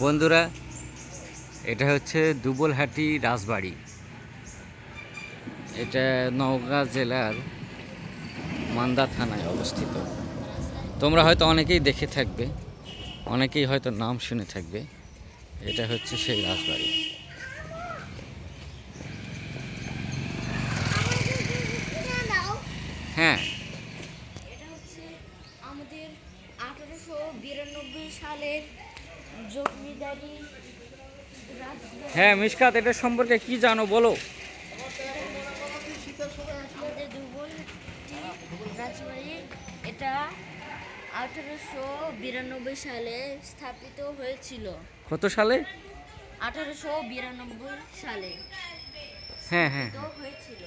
বন্ধুরা, এটা হচ্ছে দুবলহাটি রাজবাড়ি। এটা নওগাঁ জেলার মান্দা থানায় অবস্থিত। তোমরা হয়তো অনেকেই দেখে থাকবে, অনেকেই হয়তো নাম শুনে থাকবে, এটা হচ্ছে সেই রাজবাড়ি। হ্যাঁ। এটা হচ্ছে আমাদের আঠারোশো বিরানব্বই সালের জমিদারি হ্যাঁ মিসকাত এটা সম্পর্কে কি জানো বলো? এটা আঠারোশো বিরানব্বই সালে স্থাপিত হয়েছিল। কত সালে? আঠারোশো বিরানব্বই সালে হ্যাঁ হ্যাঁ তো হয়েছিল।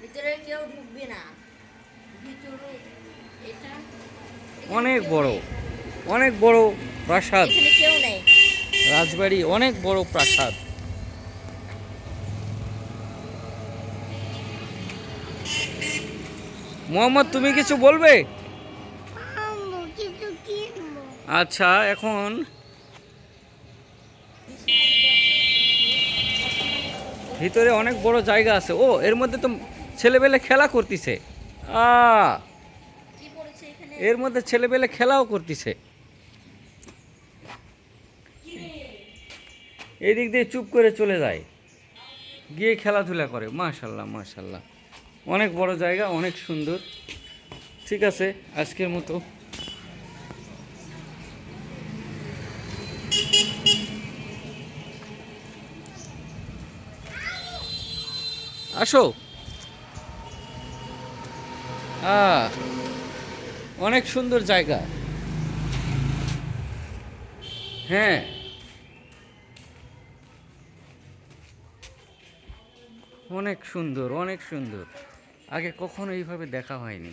ভিতরে কেউ ঢুকবে না। ভিতরে এটা অনেক বড়। অনেক বড় প্রাসাদ। এখানে কেউ নেই। রাজবাড়ি অনেক বড় প্রাসাদ। মোহাম্মদ তুমি কিছু বলবে? আচ্ছা এখন? ভিতরে অনেক বড় জায়গা আছে। ও এর মধ্যে তো ছেলেবেলে খেলা করতেছে। আ কি পড়েছে এখানে? এর মধ্যে ছেলেবেলে খেলাও করতেছে। এদিক দিয়ে চুপ করে চলে যায়। গিয়ে খেলাধুলা করে। মাশাল্লাহ মাশাল্লাহ। অনেক বড় জায়গা, অনেক সুন্দর। ঠিক আছে, আজকের মতো। আসো। অনেক সুন্দর জায়গা। হ্যাঁ। অনেক সুন্দর অনেক সুন্দর। আগে কখনো এইভাবে দেখা হয়নি।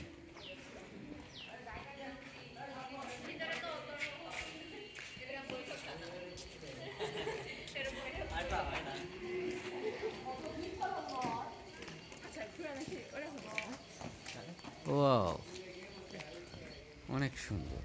অনেক সুন্দর।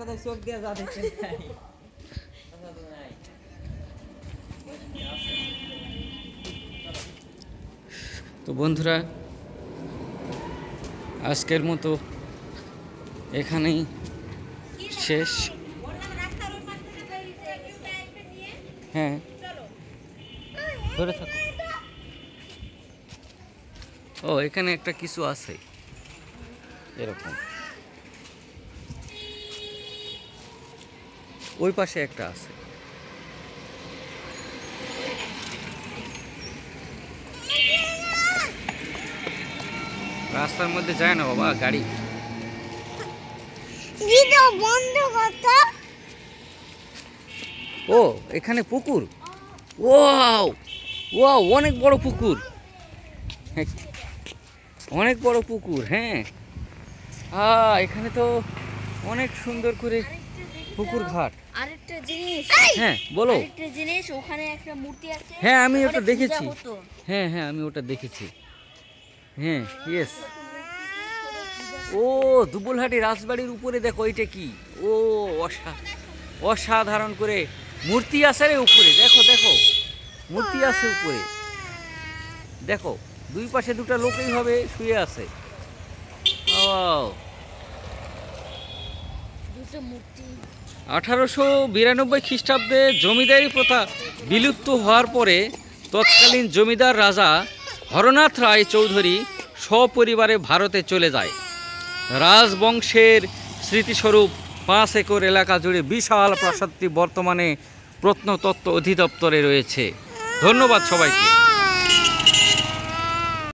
কথায় চোখ দিয়ে যা দেখছেন তাই। তো বন্ধুরা, আজকের মতো এখানেই শেষ। হ্যাঁ। ধরে থাকো। ও, এখানে একটা কিছু আছে। এরকম। ওই পাশে একটা আছে। রাস্তার মধ্যে যায় না বাবা গাড়ি। বন্ধ করতো। ও এখানে পুকুর? ওয়াও ওয়াও অনেক বড় পুকুর। অনেক বড় পুকুর হ্যাঁ। হ্যাঁ এখানে তো অনেক সুন্দর করে পুকুর ঘাট। আরেকটা জিনিস। হ্যাঁ বলো। আরেকটা জিনিস ওখানে একটা মূর্তি আছে। হ্যাঁ আমি ওটা দেখেছি। হ্যাঁ হ্যাঁ আমি ওটা দেখেছি। হ্যাঁ ইয়েস ও দুবলহাটি রাজবাড়ির উপরে দেখো এটা কি? ও অসা অসাধারণ করে। মূর্তি আছে রে উপরে দেখো দেখো। মূর্তি আছে উপরে। দেখো দুই পাশে দুটো লোক এইভাবে শুয়ে আছে। ও আঠারোশো বিরানব্বই খ্রিস্টাব্দে জমিদারি প্রথা বিলুপ্ত হওয়ার পরে তৎকালীন জমিদার রাজা হরনাথ রায় চৌধুরী সপরিবারে ভারতে চলে যায়। রাজবংশের স্মৃতিস্বরূপ পাঁচ একর এলাকা জুড়ে বিশাল প্রাসাদটি বর্তমানে প্রত্নতত্ত্ব অধিদপ্তরে রয়েছে। ধন্যবাদ সবাইকে।